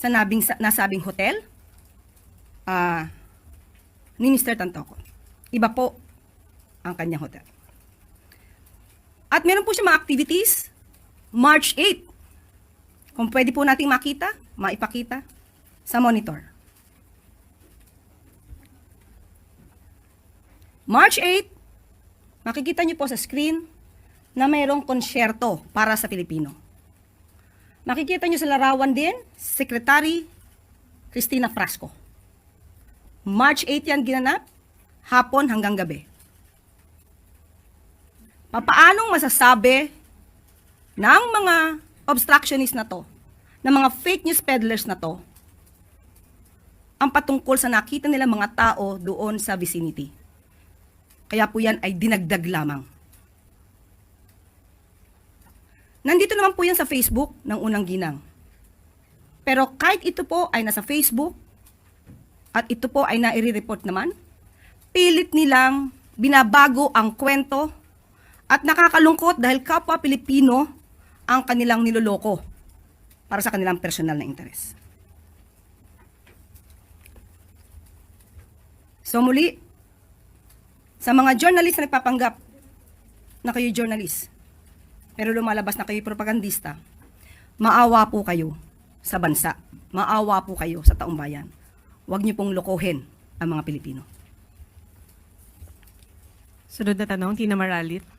sa nabing, sa, nasabing hotel ah, ni Mr. Tantoco. Iba po ang kanyang hotel. At meron po siya mga activities, March 8. Kung pwede po nating makita, maipakita sa monitor. March 8, makikita niyo po sa screen na mayroong konsyerto para sa Pilipino. Makikita niyo sa larawan din, Secretary Cristina Frasco. March 8 yan ginanap, hapon hanggang gabi. Papaanong masasabi ng mga obstructionist na to, ng mga fake news peddlers na to, ang patungkol sa nakita nila mga tao doon sa vicinity. Kaya po yan ay dinagdag lamang. Nandito naman po yan sa Facebook ng unang ginang. Pero kahit ito po ay nasa Facebook at ito po ay nairi-report naman, pilit nilang binabago ang kwento at nakakalungkot dahil kapwa Pilipino ang kanilang niloloko para sa kanilang personal na interes. So muli, sa mga journalist na nagpapanggap na kayo journalist, pero lumalabas na kayo propagandista, maawa po kayo sa bansa. Maawa po kayo sa taong bayan. Huwag niyo pong lokohin ang mga Pilipino. Sunod na tanong, Tina Maralit.